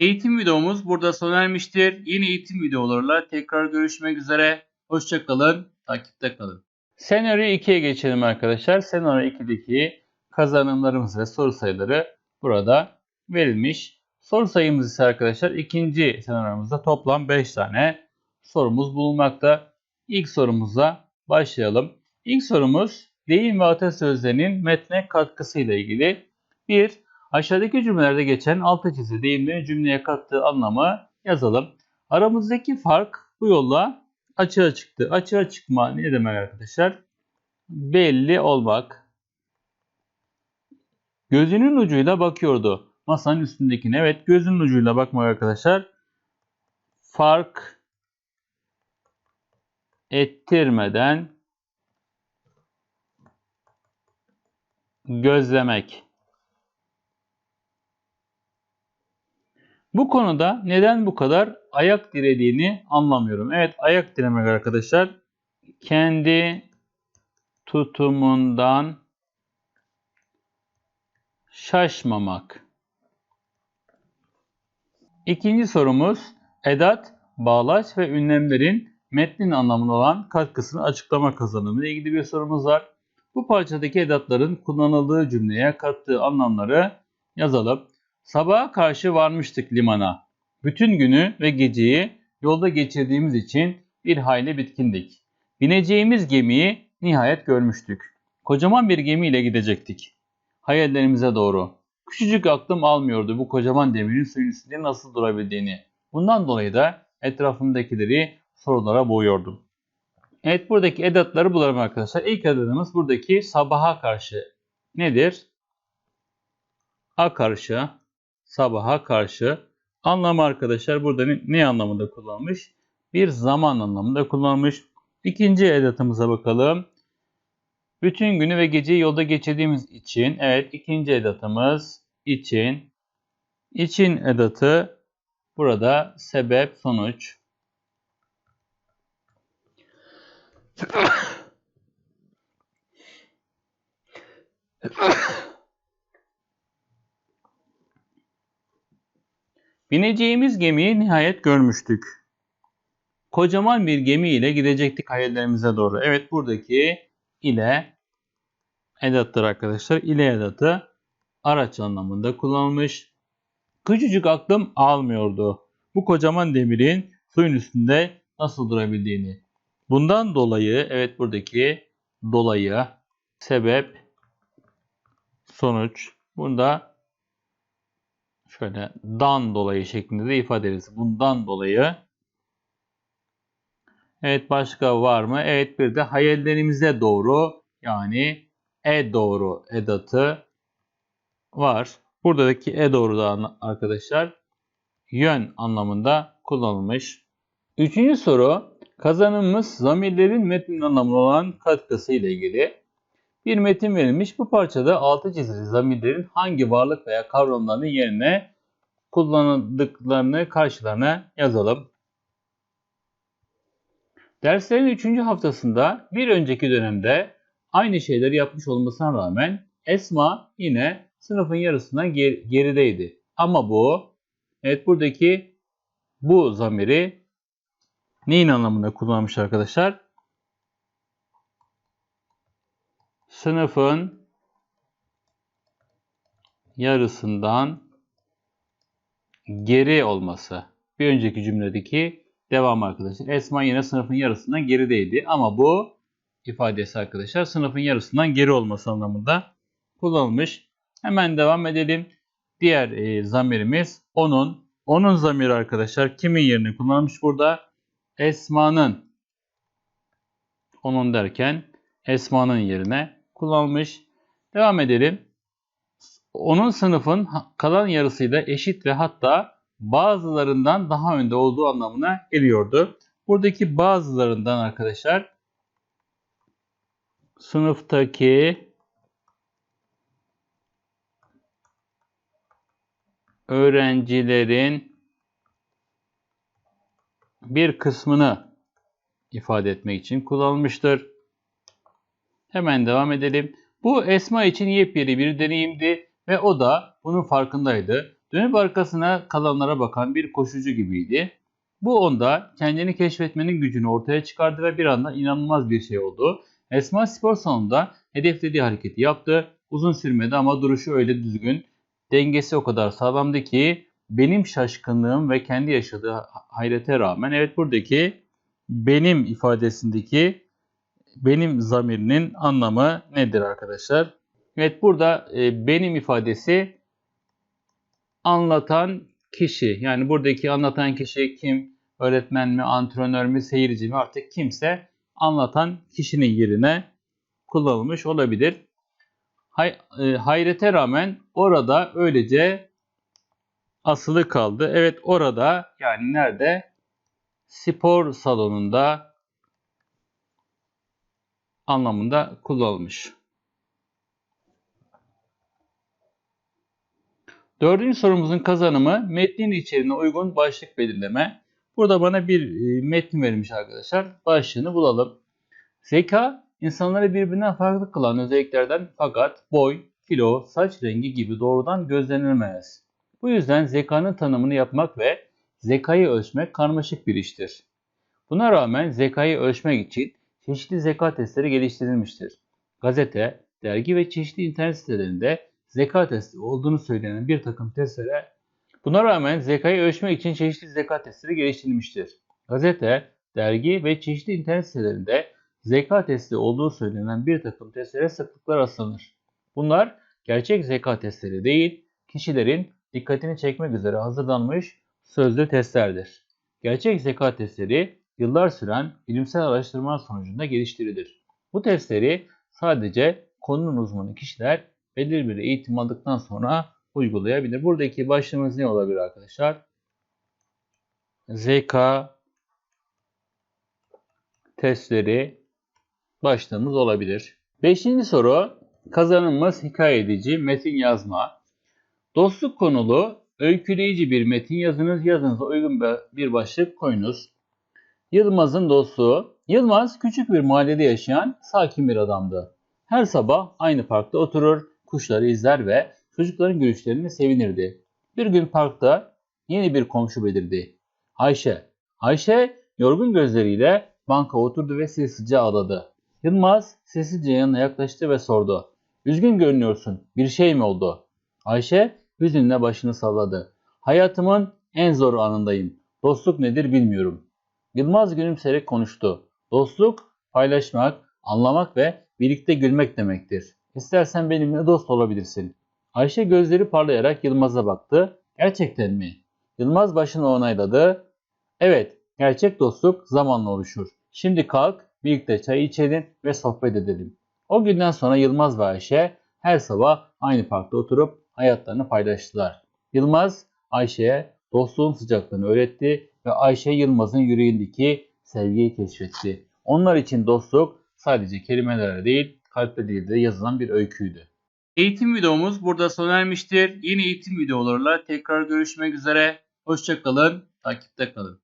Eğitim videomuz burada sona ermiştir. Yeni eğitim videolarıyla tekrar görüşmek üzere. Hoşçakalın, takipte kalın. Senaryo 2'ye geçelim arkadaşlar. Senaryo 2'deki kazanımlarımız ve soru sayıları burada verilmiş. Soru sayımız ise arkadaşlar ikinci senaryomuzda toplam 5 tane sorumuz bulunmakta. İlk sorumuza başlayalım. İlk sorumuz deyim ve atasözlerinin metne katkısıyla ilgili. 1. Aşağıdaki cümlelerde geçen altı çizili deyimlerin cümleye kattığı anlamı yazalım. Aramızdaki fark bu yolla açığa çıktı. Açığa çıkma ne demek arkadaşlar? Belli olmak. Gözünün ucuyla bakıyordu. Masanın üstündekine. Evet gözünün ucuyla bakmak arkadaşlar. Fark ettirmeden gözlemek. Bu konuda neden bu kadar ayak dirediğini anlamıyorum. Evet ayak diremek arkadaşlar kendi tutumundan şaşmamak. İkinci sorumuz edat, bağlaç ve ünlemlerin metnin anlamına olan katkısını açıklama kazanımı ile ilgili bir sorumuz var. Bu parçadaki edatların kullanıldığı cümleye kattığı anlamları yazalım. Sabaha karşı varmıştık limana. Bütün günü ve geceyi yolda geçirdiğimiz için bir hayli bitkindik. Bineceğimiz gemiyi nihayet görmüştük. Kocaman bir gemiyle gidecektik. Hayallerimize doğru. Küçücük aklım almıyordu bu kocaman demirin suyun üstünde nasıl durabildiğini. Bundan dolayı da etrafımdakileri sorulara boğuyordum. Evet buradaki edatları bulalım arkadaşlar. İlk edatımız buradaki sabaha karşı nedir? A karşı, sabaha karşı. Anlamı arkadaşlar burada ne, ne anlamında kullanılmış? Bir zaman anlamında kullanılmış. İkinci edatımıza bakalım. Bütün günü ve geceyi yolda geçirdiğimiz için. Evet ikinci edatımız için. İçin edatı burada sebep sonuç. Bineceğimiz gemiyi nihayet görmüştük. Kocaman bir gemi ile gidecektik hayallerimize doğru. Evet buradaki ile edattır arkadaşlar. İle edatı araç anlamında kullanılmış. Küçücük aklım almıyordu. Bu kocaman demirin suyun üstünde nasıl durabildiğini. Bundan dolayı evet buradaki dolayı sebep sonuç bunda şöyle dan dolayı şeklinde de ifade ederiz. Bundan dolayı Evet başka var mı? Evet bir de hayallerimize doğru yani e doğru edatı var. Buradaki e doğru da arkadaşlar yön anlamında kullanılmış. Üçüncü soru kazanımımız zamirlerin metnin anlamına olan katkısı ile ilgili. Bir metin verilmiş. Bu parçada altı çizili zamirlerin hangi varlık veya kavramların yerine kullanıldıklarını karşılarına yazalım. Derslerin 3. haftasında bir önceki dönemde aynı şeyleri yapmış olmasına rağmen Esma yine sınıfın yarısından ger gerideydi. Ama bu, evet buradaki bu zamiri neyin anlamında kullanmış arkadaşlar? Sınıfın yarısından geri olması. Bir önceki cümledeki devam arkadaşlar. Esma yine sınıfın yarısından gerideydi. Ama bu ifadesi arkadaşlar sınıfın yarısından geri olması anlamında kullanılmış. Hemen devam edelim. Diğer e, zamirimiz onun. Onun zamiri arkadaşlar kimin yerine kullanılmış burada? Esma'nın. Onun derken Esma'nın yerine kullanılmış. Devam edelim. Onun sınıfın kalan yarısıyla eşit ve hatta bazılarından daha önde olduğu anlamına geliyordu. Buradaki bazılarından arkadaşlar sınıftaki öğrencilerin bir kısmını ifade etmek için kullanılmıştır. Hemen devam edelim. Bu Esma için yepyeni bir deneyimdi ve o da bunun farkındaydı. Dönüp arkasına kalanlara bakan bir koşucu gibiydi. Bu onda kendini keşfetmenin gücünü ortaya çıkardı ve bir anda inanılmaz bir şey oldu. Esma spor salonunda hedeflediği hareketi yaptı. Uzun sürmedi ama duruşu öyle düzgün, dengesi o kadar sağlamdı ki benim şaşkınlığım ve kendi yaşadığı hayrete rağmen evet buradaki benim ifadesindeki benim zamirinin anlamı nedir arkadaşlar? Evet burada e, benim ifadesi anlatan kişi. Yani buradaki anlatan kişi kim? Öğretmen mi, antrenör mü, seyirci mi artık kimse anlatan kişinin yerine kullanılmış olabilir. Hay, e, hayrete rağmen orada öylece asılı kaldı. Evet orada yani nerede? Spor salonunda anlamında kullanılmış. Dördüncü sorumuzun kazanımı metnin içeriğine uygun başlık belirleme. Burada bana bir e, metin verilmiş arkadaşlar. Başlığını bulalım. Zeka insanları birbirinden farklı kılan özelliklerden fakat boy, kilo, saç rengi gibi doğrudan gözlenilmez. Bu yüzden zekanın tanımını yapmak ve zekayı ölçmek karmaşık bir iştir. Buna rağmen zekayı ölçmek için çeşitli zeka testleri geliştirilmiştir. Gazete, dergi ve çeşitli internet sitelerinde zeka testi olduğunu söylenen bir takım testlere buna rağmen zekayı ölçmek için çeşitli zeka testleri geliştirilmiştir. Gazete, dergi ve çeşitli internet sitelerinde zeka testi olduğu söylenen bir takım testlere sıklıkla rastlanır. Bunlar gerçek zeka testleri değil, kişilerin dikkatini çekmek üzere hazırlanmış sözlü testlerdir. Gerçek zeka testleri yıllar süren bilimsel araştırmalar sonucunda geliştirilir. Bu testleri sadece konunun uzmanı kişiler belirli bir eğitim aldıktan sonra uygulayabilir. Buradaki başlığımız ne olabilir arkadaşlar? Zeka testleri başlığımız olabilir. Beşinci soru kazanımız hikaye edici metin yazma. Dostluk konulu öyküleyici bir metin yazınız. Yazınıza uygun bir başlık koyunuz. Yılmaz'ın dostluğu. Yılmaz küçük bir mahallede yaşayan sakin bir adamdı. Her sabah aynı parkta oturur, kuşları izler ve çocukların gülüşlerini sevinirdi. Bir gün parkta yeni bir komşu belirdi. Ayşe. Ayşe yorgun gözleriyle banka oturdu ve sessizce ağladı. Yılmaz sessizce yanına yaklaştı ve sordu. Üzgün görünüyorsun. Bir şey mi oldu? Ayşe hüzünle başını salladı. Hayatımın en zor anındayım. Dostluk nedir bilmiyorum. Yılmaz gülümseyerek konuştu. Dostluk paylaşmak, anlamak ve birlikte gülmek demektir. İstersen benimle dost olabilirsin. Ayşe gözleri parlayarak Yılmaz'a baktı. Gerçekten mi? Yılmaz başını onayladı. Evet, gerçek dostluk zamanla oluşur. Şimdi kalk, birlikte çay içelim ve sohbet edelim. O günden sonra Yılmaz ve Ayşe her sabah aynı parkta oturup hayatlarını paylaştılar. Yılmaz Ayşe'ye dostluğun sıcaklığını öğretti ve Ayşe Yılmaz'ın yüreğindeki sevgiyi keşfetti. Onlar için dostluk sadece kelimelere değil, kalple değil de yazılan bir öyküydü. Eğitim videomuz burada sona ermiştir. Yeni eğitim videolarıyla tekrar görüşmek üzere. Hoşçakalın, takipte kalın.